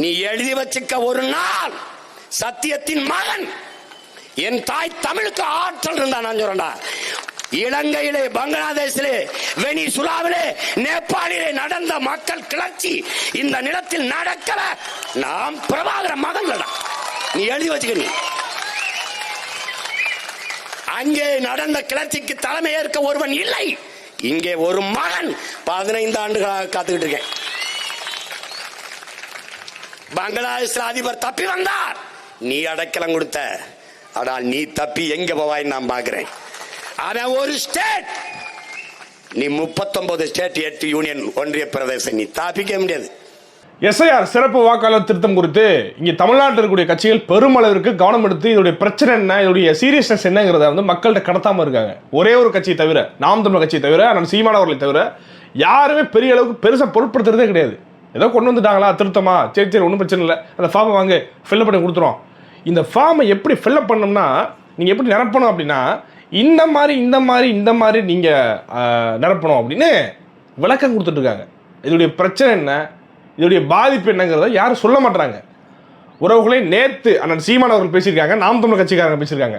நீ எழுதி வச்சுக்க ஒரு நாள் சத்தியத்தின் மகன். என் தாய் தமிழுக்கு ஆற்றல் இருந்தா நான் சொல்றேன்டா. இலங்கையிலே பங்களாதேஷிலே வெனிசுலாவிலே நேபாளிலே நடந்த மக்கள் கிளர்ச்சி இந்த நிலத்தில் நடக்கல. நாம் பிரபாகர மகன்களா நீ எழுதி வச்சுக்க நீ. அங்கே நடந்த கிளர்ச்சிக்கு தலைமை ஏற்க ஒருவன் இல்லை. இங்கே ஒரு மகன் பதினைந்து ஆண்டுகளாக காத்துக்கிட்டு இருக்கேன். பங்களாதேஷ் அதிபர் தப்பி வந்தார். நீ அடைக்கலம் கொடுத்த. ஆனால் நீ தப்பி எங்க போவாய் நான் பாக்குறேன் அவன் ஒரு ஸ்டேட் நீ முப்பத்தொன்பது ஸ்டேட் எட்டு யூனியன் ஒன்றிய பிரதேசம் நீ தாப்பிக்க முடியாது. எஸ்ஐஆர் சிறப்பு வாக்காளர் திருத்தம் குறித்து இங்கே தமிழ்நாட்டில் இருக்கக்கூடிய கட்சிகள் பெருமளவிற்கு கவனம் எடுத்து இதோடைய பிரச்சனை என்ன இதோடைய சீரியஸ்னஸ் என்னங்கிறத வந்து மக்கள்கிட்ட கடத்தாமல் இருக்காங்க. ஒரே ஒரு கட்சியை தவிர நாம் தமிழ் கட்சியை தவிர நான் சீமானவர்களை தவிர யாருமே பெரிய அளவுக்கு பெருசாக பொருட்படுத்துறதே கிடையாது. ஏதோ கொண்டு வந்துட்டாங்களா? திருத்தமா? சரி சரி ஒன்றும் பிரச்சனை இல்லை. அந்த ஃபார்மை வாங்க. ஃபில்லப் பண்ணி கொடுத்துரும் இந்த ஃபார்மை எப்படி ஃபில்லப் பண்ணோம்னா நீங்கள் எப்படி நிரப்பணும் அப்படின்னா இந்த மாதிரி இந்த மாதிரி இந்த மாதிரி நீங்கள் நிரப்பணும் அப்படின்னு விளக்கம் கொடுத்துட்ருக்காங்க இதனுடைய இதோடைய பிரச்சனை என்ன? இதோடைய பாதிப்பு என்னங்கிறத யாரும் சொல்ல மாட்டாங்க உறவுகளை நேற்று அண்ணன் சீமான் அவர்கள் பேசியிருக்காங்க நாம் தமிழ் கட்சிக்காரங்க பேசியிருக்காங்க.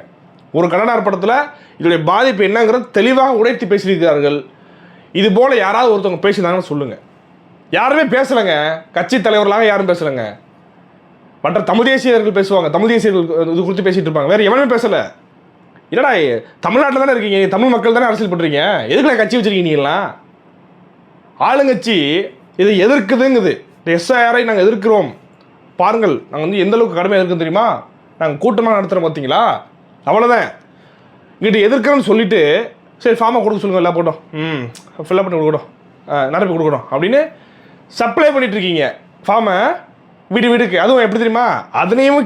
ஒரு கன்னடார் படத்தில் இதோடைய பாதிப்பு என்னங்கிறத தெளிவாக உடைத்து பேசியிருக்கிறார்கள். இது போல் யாராவது ஒருத்தவங்க பேசியிருந்தாங்கன்னு சொல்லுங்கள் யாருமே பேசலைங்க. கட்சி தலைவர்களாக யாரும் பேசலைங்க. மற்ற தமிழ் தேசியர்கள் பேசுவாங்க. தமிழ் தேசியர்கள் இது குறித்து பேசிகிட்டு இருப்பாங்க. வேறு எவனுமே பேசலை. என்னடா தமிழ்நாட்டில் தானே இருக்கீங்க. தமிழ் மக்கள் தானே அரசியல் பண்ணுறீங்க எதுக்குல கட்சி வச்சிருக்கீங்க நீங்களாம் ஆளுங்கட்சி இதை எதிர்க்குதுங்குது. எஸ்ஐஆரை நாங்கள் எதிர்க்கிறோம். பாருங்கள் நாங்கள் வந்து எந்த அளவுக்கு கடுமையாக இருக்குன்னு தெரியுமா? நாங்கள் கூட்டமாக நடத்துகிறோம் பார்த்தீங்களா அவ்வளோதான் இங்கிட்ட எதிர்க்கிறோன்னு சொல்லிட்டு சரி ஃபார்மை கொடுக்க சொல்லுங்கள் எல்லாம் போட்டோம். ம் ஃபில்லப் பண்ணி கொடுக்கணும் ஆ, நிரப்பி கொடுக்கணும் அப்படின்னு சப்ளை பண்ணிட்டு இருக்கீங்க ஃபார்மை வீடு வீடுக்கு. அதுவும் எப்படி தெரியுமா? அதுலேயும்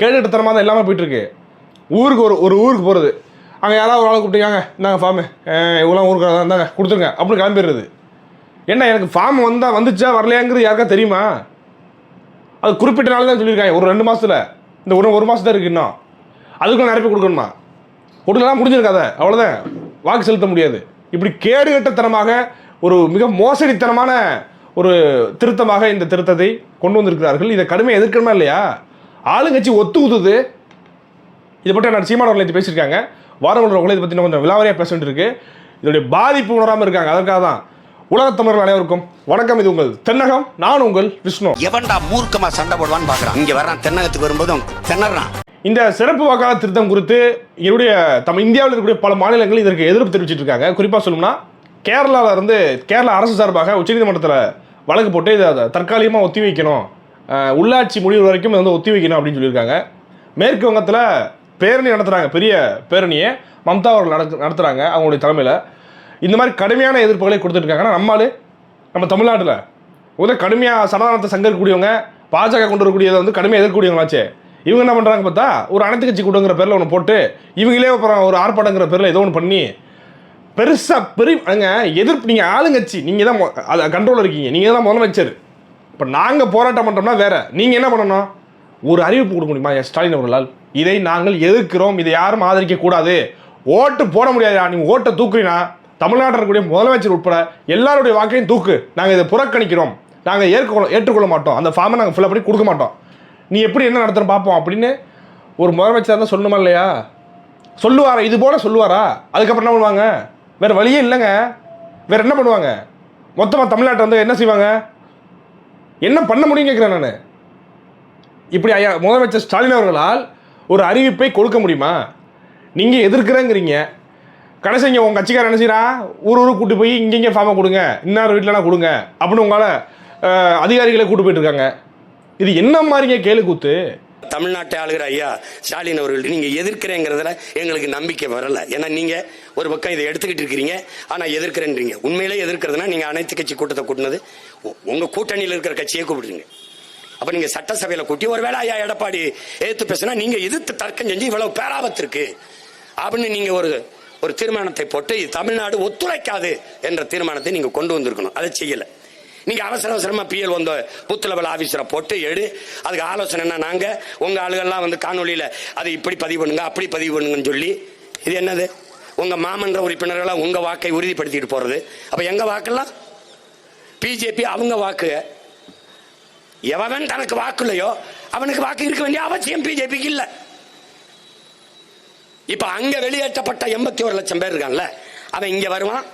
கேட்டுத்தனமாக தான் எல்லாமே போயிட்டுருக்கு. ஊருக்கு ஒரு ஒரு ஊருக்கு போகிறது அங்கே யாராவது ஒரு ஆளை கூப்பிட்டீங்க இந்தாங்க ஃபார்மு இவ்வளோ ஊருக்கு இருந்தாங்க கொடுத்துருங்க. அப்படின்னு கிளம்பிடுறது. என்ன எனக்கு ஃபார்ம் வந்தால் வந்துச்சா வரலையாங்கிறது யாருக்கா தெரியுமா? அது குறிப்பிட்ட நாள் தான் சொல்லியிருக்காங்க. ஒரு ரெண்டு மாதத்தில் இந்த ஒரு ஒரு மாதம் தான் இருக்கு இன்னும். அதுக்குள்ள நிரப்பி கொடுக்கணுமா? கொடுக்கலாம் முடிஞ்சிருக்காத. அவ்வளோதான் வாக்கு செலுத்த முடியாது. இப்படி கேடுகட்டத்தனமாக ஒரு மிக மோசடித்தனமான ஒரு திருத்தமாக இந்த திருத்தத்தை கொண்டு வந்திருக்கிறார்கள். இதை கடுமையாக எதிர்க்கணுமா இல்லையா? ஆளுங்கட்சி ஒத்து இதை பற்றி நான் சீமானவர்கள் நேற்று பேசியிருக்காங்க. வாரவர்கள் இதை பற்றி இன்னும் கொஞ்சம் விலாவரியாக பேச வேண்டியிருக்கு. இதோடைய பாதிப்பு உணராமல் இருக்காங்க. அதற்காக தான் உலகத் தமிழர்கள் அனைவருக்கும் வணக்கம். இது உங்கள் தென்னகம். நான் உங்கள் விஷ்ணு. எவன்டா மூர்க்கமா சண்டை போடுவான்னு பாக்குறான். இங்க வர்றான். தென்னகத்துக்கு வரும்போதும் திணறான். இந்த சிறப்பு வாக்காளர் திருத்தம் குறித்து என்னுடைய தமிழ் இந்தியாவில் இருக்கக்கூடிய பல மாநிலங்கள் இதற்கு எதிர்ப்பு தெரிவிச்சிட்டு இருக்காங்க. குறிப்பாக சொல்லணும்னா கேரளாவில் இருந்து கேரளா அரசு சார்பாக உச்சநீதிமன்றத்தில் வழக்கு போட்டு இதை அதை தற்காலிகமாக ஒத்தி வைக்கணும். உள்ளாட்சி முடிவு வரைக்கும் இதை வந்து ஒத்தி வைக்கணும் அப்படின்னு சொல்லியிருக்காங்க. மேற்கு வங்கத்தில் பேரணி நடத்துகிறாங்க பெரிய பேரணியை மம்தா அவர்கள் நடத்து நடத்துகிறாங்க அவங்களுடைய தலைமையில். இந்த மாதிரி கடுமையான எதிர்ப்புகளை கொடுத்துருக்காங்க ஆனால் நம்மளால் நம்ம தமிழ்நாட்டில் உதவ கடுமையாக சமாதானத்தை சங்கரக்கூடியவங்க பாஜக கொண்டு வரக்கூடியதை வந்து கடுமையாக எதிர்க்கக்கூடியவங்களாச்சே. இவங்க என்ன பண்ணுறாங்க பார்த்தா ஒரு அனைத்து கட்சி கூட்டங்கிற பேரில் ஒன்று போட்டு இவங்களே அப்புறம் ஒரு ஆர்ப்பாட்டங்கிற பேரில் ஏதோ ஒன்று பண்ணி பெருசாக பெரிய அங்க எதிர்ப்பு நீங்கள் ஆளுங்கட்சி நீங்கள் தான் அதை அது கண்ட்ரோலில் இருக்கீங்க. நீங்கள் தான் முதலமைச்சர். இப்போ நாங்கள் போராட்டம் பண்ணுறோம்னா வேற. நீங்கள் என்ன பண்ணணும்? ஒரு அறிவிப்பு கொடுக்க முடியுமா என் ஸ்டாலின் அவர்களால்? இதை நாங்கள் எதிர்க்கிறோம். இதை யாரும் ஆதரிக்க கூடாது. ஓட்டு போட முடியாதா நீங்கள் ஓட்டை தூக்குறீனா? தமிழ்நாட்டில் இருக்கக்கூடிய முதலமைச்சர் உட்பட எல்லாருடைய வாக்கையும் தூக்கு. நாங்கள் இதை புறக்கணிக்கிறோம். நாங்கள் ஏற்றுக்கொள்ள ஏற்றுக்கொள்ள மாட்டோம். அந்த ஃபார்மை நாங்கள் ஃபில்அப் பண்ணி கொடுக்க மாட்டோம். நீ எப்படி என்ன நடத்துகிறோம் பார்ப்போம் அப்படின்னு ஒரு முதலமைச்சர் தான் சொல்லணுமா இல்லையா? சொல்லுவாரா? இது போல சொல்லுவாரா? அதுக்கப்புறம் என்ன பண்ணுவாங்க? வேறு வழியே இல்லைங்க. வேறு என்ன பண்ணுவாங்க? மொத்தமாக தமிழ்நாட்டை வந்து என்ன செய்வாங்க? என்ன பண்ண முடியும் கேட்குறேன் நான். இப்படி ஐயா முதலமைச்சர் ஸ்டாலின் அவர்களால் ஒரு அறிவிப்பை கொடுக்க முடியுமா? நீங்கள் எதிர்க்கிறேங்கிறீங்க. கடைசி இங்கே உங்கள் கட்சிக்காரர் என்ன செய்கிறான் ஊர் ஊருக்கு கூட்டு போய் இங்கெங்கே ஃபார்மை கொடுங்க. இன்னார் வீட்டிலலாம் கொடுங்க. அப்படின்னு உங்களால் அதிகாரிகளை கூட்டு போயிட்டுருக்காங்க இது என்ன மாதிரிங்க கேலு கூத்து தமிழ்நாட்டை ஆளுகிற ஐயா ஸ்டாலின் அவர்கள் நீங்க எதிர்க்கிறேங்கிறதுல எங்களுக்கு நம்பிக்கை வரல. ஏன்னா நீங்க ஒரு பக்கம் இதை எடுத்துக்கிட்டு இருக்கிறீங்க ஆனா எதிர்க்கிறேன்றீங்க. உண்மையிலே எதிர்க்கிறதுனா நீங்க அனைத்து கட்சி கூட்டத்தை கூட்டினது உங்கள் உங்க கூட்டணியில் இருக்கிற கட்சியை கூப்பிடுறீங்க. அப்ப நீங்க சட்டசபையில கூட்டி ஒருவேளை ஐயா எடப்பாடி எதிர்த்து பேசினா நீங்க எதிர்த்து தர்க்கம் செஞ்சு இவ்வளவு பேராபத்து இருக்கு அப்படின்னு நீங்க ஒரு ஒரு தீர்மானத்தை போட்டு தமிழ்நாடு ஒத்துழைக்காது என்ற தீர்மானத்தை நீங்க கொண்டு வந்திருக்கணும். அதை செய்யலை. நீங்கள் அவசர அவசரமாக பிஎல் வந்த பூத் லெவல் ஆபீசரை போட்டு எடு. அதுக்கு ஆலோசனை என்ன? உங்கள் ஆளுகள்லாம் வந்து காணொலியில் அதை இப்படி பதிவு பண்ணுங்க அப்படி பதிவு பண்ணுங்கன்னு சொல்லி. இது என்னது? உங்கள் மாமன்ற உறுப்பினர்களாக உங்கள் வாக்கை உறுதிப்படுத்திட்டு போகிறது அப்போ எங்கள் வாக்கெல்லாம்? பிஜேபி அவங்க வாக்கு. எவன் தனக்கு வாக்கு இல்லையோ அவனுக்கு வாக்கு இருக்க வேண்டிய அவசியம் பிஜேபிக்கு இல்லை. இப்போ அங்கே வெளியேற்றப்பட்ட எண்பத்தி ஒரு லட்சம் பேர் இருக்கான்ல அவன் இங்கே வருவான்.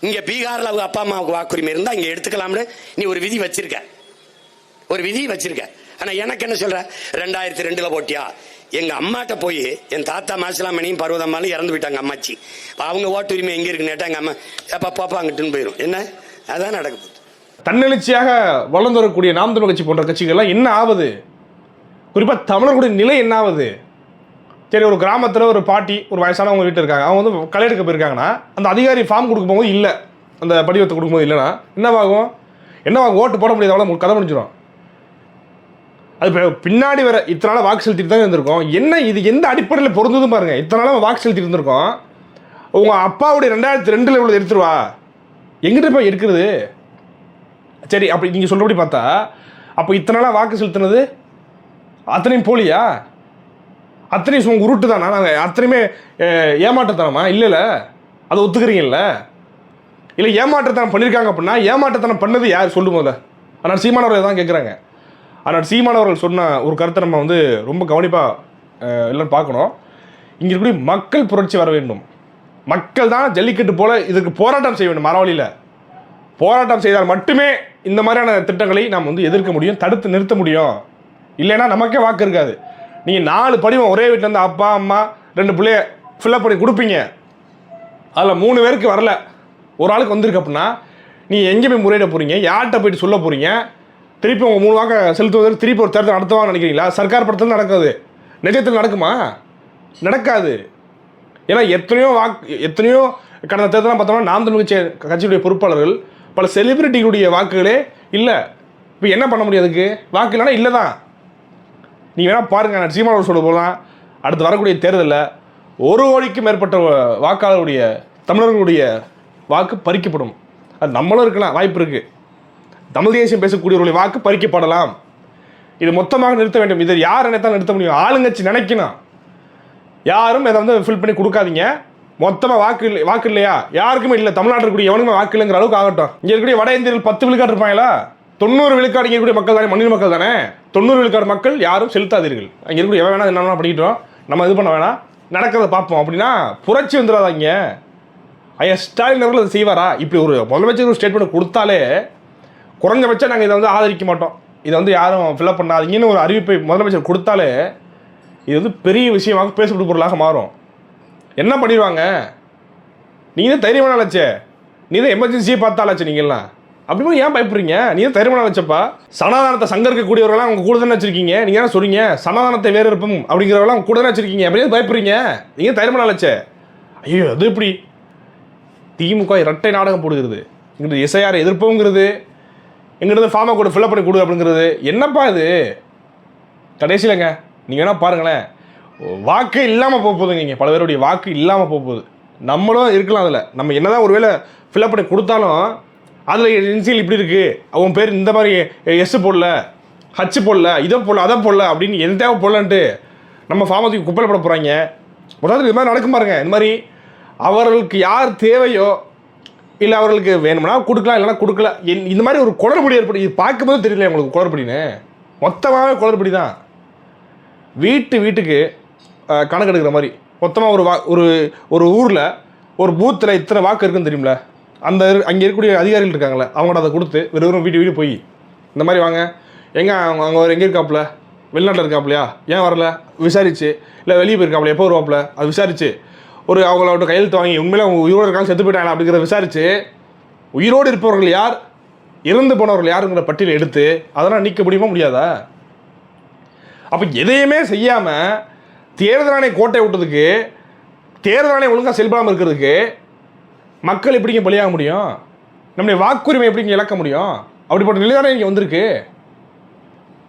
இங்க பீகார்ல அவங்க அப்பா அம்மாவுக்கு வாக்குரிமை இருந்தா இங்க எடுத்துக்கலாம்னு நீ ஒரு விதி வச்சிருக்க. ஒரு விதி வச்சிருக்க. ஆனா எனக்கு என்ன சொல்ற? ரெண்டாயிரத்தி ரெண்டுல போட்டியா? எங்க அம்மாட்ட போய் என் தாத்தா மாசிலாமணியும் பர்வதம்மாலும் இறந்து போயிட்டாங்க அம்மாச்சி. அவங்க ஓட்டு உரிமை எங்க இருக்குன்னு கேட்டாங்க அம்மா எப்ப பாப்பா அங்கிட்டுன்னு போயிடும் என்ன? அதான் நடக்குது தன்னெழுச்சியாக வளர்ந்து வரக்கூடிய நாம் தமிழ் கட்சி போன்ற கட்சிகள்லாம் என்ன ஆகுது குறிப்பாக தமிழர்களுடைய நிலை என்ன ஆகுது சரி ஒரு கிராமத்தில் ஒரு பாட்டி ஒரு வயசானவங்க வீட்டில் இருக்காங்க. அவங்க வந்து களை எடுக்க போயிருக்காங்கன்னா அந்த அதிகாரி ஃபார்ம் கொடுக்கும் போது இல்லை. அந்த படிவத்தை கொடுக்கும்போது இல்லைன்னா என்னவாகும் என்னவாகும் ஓட்டு போட முடியாது அவ்வளோ கதை முடிஞ்சிடும் அது பின்னாடி வர இத்தனை நாள் வாக்கு செலுத்திட்டு தான் இருந்திருக்கோம். என்ன இது? எந்த அடிப்படையில் பொருந்ததும் பாருங்கள் இத்தனை நாள் வாக்கு செலுத்திட்டு இருந்திருக்கோம். உங்கள் அப்பாவுடைய ரெண்டாயிரத்தி ரெண்டில் இவ்வளோ எடுத்துருவா? எங்கிட்ட போய் எடுக்கிறது? சரி அப்படி நீங்கள் சொல்கிறபடி பார்த்தா அப்போ இத்தனை நாளாக வாக்கு செலுத்தினது அத்தனையும் போலியா? அத்தனையும் உங்கள் உருட்டு தானா? நாங்கள் அத்தனையுமே ஏமாற்றத்தனமா? இல்லைல்ல. அதை ஒத்துக்கிறீங்கல்ல? இல்லை ஏமாற்றத்தனம் பண்ணியிருக்காங்க அப்படின்னா ஏமாற்றத்தனம் பண்ணது யார்? சொல்லும் போதில் ஆனால் சீமானவர்கள் தான் கேட்குறாங்க ஆனால் சீமானவர்கள் சொன்ன ஒரு கருத்தை நம்ம வந்து ரொம்ப கவனிப்பாக இல்லைன்னு பார்க்கணும். இங்கே இருக்கக்கூடிய மக்கள் புரட்சி வர வேண்டும். மக்கள் தான் ஜல்லிக்கட்டு போல் இதுக்கு போராட்டம் செய்ய வேண்டும். மரவழியில் போராட்டம் செய்தால் மட்டுமே இந்த மாதிரியான திட்டங்களை நாம் வந்து எதிர்க்க முடியும் தடுத்து நிறுத்த முடியும். இல்லைன்னா நமக்கே வாக்கு இருக்காது. நீங்கள் நாலு படிவம் ஒரே வீட்டில் இருந்து அப்பா அம்மா ரெண்டு பிள்ளைய ஃபில்அப் பண்ணி கொடுப்பீங்க. அதில் மூணு பேருக்கு வரல. ஒரு ஆளுக்கு வந்திருக்கு அப்படின்னா நீ எங்கே போய் முறையிட போகிறீங்க யார்கிட்ட போயிட்டு சொல்ல போகிறீங்க திருப்பி உங்கள் மூணு வாக்க செலுத்துவதற்கு திருப்பி ஒரு தேர்தல் நடத்துவாங்க நினைக்கிறீங்களா? சர்க்கார் படத்தில் நடக்காது. நிஜத்தில் நடக்குமா? நடக்காது. ஏன்னா எத்தனையோ வாக்கு எத்தனையோ கடந்த தேர்தலாம் பார்த்தோம்னா நாம் தமிழ் கட்சி கட்சியுடைய பொறுப்பாளர்கள் பல செலிபிரிட்டிகளுடைய வாக்குகளே இல்லை. இப்போ என்ன பண்ண முடியும் அதுக்கு? வாக்கு இல்லைன்னா இல்லை தான் நீங்கள் வேணால் பாருங்கள் நான் சீமானவர் சொல்ல போகலாம் அடுத்து வரக்கூடிய தேர்தலில் ஒரு கோடிக்கும் மேற்பட்ட வாக்காளருடைய தமிழர்களுடைய வாக்கு பறிக்கப்படும். அது நம்மளும் இருக்கலாம் வாய்ப்பு இருக்குது தமிழ் தேசியம் பேசக்கூடியவர்களுடைய வாக்கு பறிக்கப்படலாம். இது மொத்தமாக நிறுத்த வேண்டும். இதை யார் நினைத்தால் நிறுத்த முடியும். ஆளுங்கட்சி நினைக்கணும். யாரும் இதை வந்து ஃபில் பண்ணி கொடுக்காதீங்க. மொத்தமாக வாக்கு இல்லை வாக்கு இல்லையா? யாருக்குமே இல்லை. தமிழ்நாட்டில் இருக்கக்கூடிய எவனுக்குமே வாக்கு இல்லைங்கிற அளவுக்கு ஆகட்டும். இங்கே இருக்கக்கூடிய வட இந்தியர்கள் பத்து விழுக்காடு இருப்பாங்களா? தொண்ணூறு விழுக்காடு இங்கே இருக்கக்கூடிய மக்கள் தானே? மண்ணில் மக்கள் தானே? தொண்ணூறு விழுக்காடு மக்கள் யாரும் செலுத்தாதீர்கள். அங்கே இருக்கிற எவன் வேணா என்ன பண்ணிக்கிட்டோம் நம்ம இது பண்ண வேணாம். நடக்கிறத பார்ப்போம். அப்படின்னா புரட்சி வந்துடாதாங்க ஐயா ஸ்டாலின் அவர்கள் அதை செய்வாரா? இப்படி ஒரு முதலமைச்சர் ஒரு ஸ்டேட்மெண்ட் கொடுத்தாலே குறைஞ்சபட்சம் நாங்கள் இதை வந்து ஆதரிக்க மாட்டோம். இதை வந்து யாரும் ஃபில்அப் பண்ணாதீங்கன்னு ஒரு அறிவிப்பை முதலமைச்சர் கொடுத்தாலே இது வந்து பெரிய விஷயமாக பேசப்பட்ட பொருளாக மாறும். என்ன பண்ணிடுவாங்க? நீங்கள் தான் தைரியமான ஆளாச்சே. நீ தான் எமர்ஜென்சியை பார்த்தாலாச்சு நீங்கள்லாம். அப்படி போய் ஏன் பயப்படுறீங்க? நீ தான் தைரியமான வச்சப்பா. சனாதானத்தை சங்கரிக்கக்கூடியவர்களாம் உங்க கூட தானே வச்சிருக்கீங்க. நீங்கள் என்ன சொல்றீங்க? சனாதானத்தை வேறு இருப்போம் அப்படிங்கிறவங்களாம் உங்க கூட தானே வச்சிருக்கீங்க. அப்படியே பயப்படுறீங்க? நீங்கள் தைரியமான வச்ச ஐயோ அது எப்படி? திமுக இரட்டை நாடகம் போடுகிறது. எங்கிட்ட இசையாரை எதிர்ப்போங்கிறது. எங்கிட்ட ஃபார்மை கூட ஃபில்அப் பண்ணி கொடு அப்படிங்கிறது. என்னப்பா இது? கடைசியிலங்க நீங்கள் வேணால் பாருங்களேன். வாக்கு இல்லாமல் போக போகுதுங்க இங்கே. பல பேருடைய வாக்கு இல்லாமல் போக போகுது. நம்மளும் இருக்கலாம் அதில். நம்ம என்னதான் ஒருவேளை ஃபில்அப் பண்ணி கொடுத்தாலும் அதில் இன்சியல் இப்படி இருக்குது அவன் பேர் இந்த மாதிரி எஸ் போடல ஹச்சு போடல இதை போடல அதை போடல அப்படின்னு எந்த தேவை போடலன்ட்டு நம்ம ஃபார்மத்துக்கு குப்பையில் போட போகிறாங்க முதல்ல இது மாதிரி நடக்கும் பாருங்க. இந்த மாதிரி அவர்களுக்கு யார் தேவையோ இல்லை அவர்களுக்கு வேணும்னா கொடுக்கலாம் இல்லைனா கொடுக்கல. என்- இந்த மாதிரி ஒரு குளறுபடி ஏற்படும் இது பார்க்கும்போது தெரியல உங்களுக்கு குளறுபடின்னு. மொத்தமாகவே குளறுபடி தான் வீட்டு வீட்டுக்கு கணக்கு எடுக்கிற மாதிரி. மொத்தமாக ஒரு வா ஒரு ஒரு ஊரில் ஒரு பூத்தில் இத்தனை வாக்கு இருக்குன்னு தெரியுமில்ல அந்த அங்கே இருக்கக்கூடிய அதிகாரிகள் இருக்காங்களே அவங்கள்ட்ட அதை கொடுத்து வெறும் வீட்டு வீடு போய் இந்த மாதிரி வாங்க. எங்கே அவங்க அவங்க அவர் எங்கே இருக்காப்புல? வெளிநாட்டில் இருக்காப்புலையா? ஏன் வரல? விசாரிச்சு. இல்லை வெளியே போயிருக்காப்புல? எப்போ வருவாப்புல? அது விசாரிச்சு. ஒரு அவங்களோட கையெழுத்து வாங்கி உண்மையில அவங்க உயிரோடு இருக்காங்க செத்து போயிட்டாங்க அப்படிங்கிறத விசாரிச்சு உயிரோடு இருப்பவர்கள் யார்? இறந்து போனவர்கள் யாருங்கிற பட்டியலை எடுத்து அதெல்லாம் நீக்க முடியுமா முடியாதா? அப்போ எதையுமே செய்யாமல் தேர்தல் ஆணைய கோட்டை விட்டதுக்கு தேர்தல் ஆணையம் ஒழுங்காக செயல்படாமல் இருக்கிறதுக்கு மக்கள் எப்படிங்க பலியாக முடியும்? நம்முடைய வாக்குரிமை எப்படிங்க இழக்க முடியும்? அப்படிப்பட்ட நிலைதானே இங்கே வந்திருக்கு.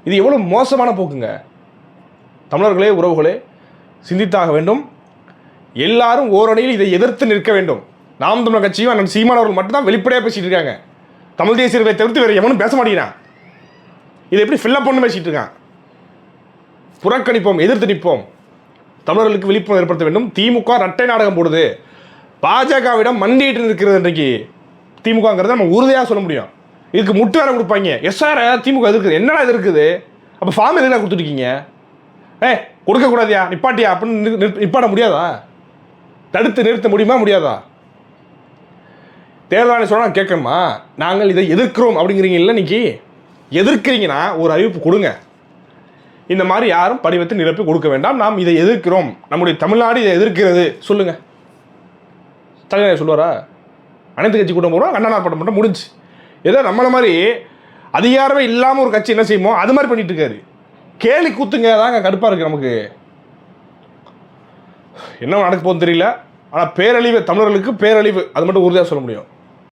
இது எவ்வளோ மோசமான போக்குங்க. தமிழர்களே உறவுகளே சிந்தித்தாக வேண்டும். எல்லாரும் ஓரணியில் இதை எதிர்த்து நிற்க வேண்டும். நாம் தமிழர் கட்சியும் அண்ணன் சீமானவர்கள் மட்டும்தான் வெளிப்படையாக பேசிகிட்டு இருக்காங்க. தமிழ் தேசியர்களை தவிர்த்து வேறு எவனும் பேச மாட்டேங்கிறான். இதை எப்படி ஃபில்லப் பண்ணு பேசிகிட்டு இருக்கான். புறக்கணிப்போம் எதிர்த்து நிற்போம். தமிழர்களுக்கு விழிப்புணர்வு ஏற்படுத்த வேண்டும். திமுக ரட்டை நாடகம் போடுது. பாஜகவிடம் மண்டிட்டு இருக்கிறது இன்றைக்கு திமுகங்கிறத நம்ம உறுதியாக சொல்ல முடியும். இதுக்கு முட்டு வேற கொடுப்பாங்க. எஸ்ஆர் திமுக இருக்குது என்னடா இது இருக்குது? அப்போ ஃபார்ம் எதுனா கொடுத்துருக்கீங்க ஏ கொடுக்கக்கூடாதியா நிப்பாட்டியா? அப்படின்னு நிப்பாட முடியாதா? தடுத்து நிறுத்த முடியுமா? முடியாதா? தேர்தல் ஆணையம் சொன்னா கேட்கணுமா? நாங்கள் இதை எதிர்க்கிறோம் அப்படிங்கிறீங்கல்ல இன்னைக்கு? எதிர்க்கிறீங்கன்னா ஒரு அறிவிப்பு கொடுங்க. இந்த மாதிரி யாரும் படிவத்தை நிரப்பி கொடுக்க வேண்டாம். நாம் இதை எதிர்க்கிறோம். நம்முடைய தமிழ்நாடு இதை எதிர்க்கிறது. சொல்லுங்கள் தலைவர் சொல்லுவாரா? அனைத்து கட்சி கூட்டம் போகிறோம் கண்ணனார் படம் மட்டும் முடிஞ்சு. ஏதோ நம்மளை மாதிரி அதிகாரமே இல்லாமல் ஒரு கட்சி என்ன செய்யுமோ அது மாதிரி பண்ணிட்டு இருக்காரு. கேலி கூத்துங்க தாங்க கடுப்பாக இருக்கு நமக்கு. என்ன நடக்க போகுதுன்னு தெரியல. ஆனால் பேரழிவு தமிழர்களுக்கு பேரழிவு அது மட்டும் உறுதியாக சொல்ல முடியும்.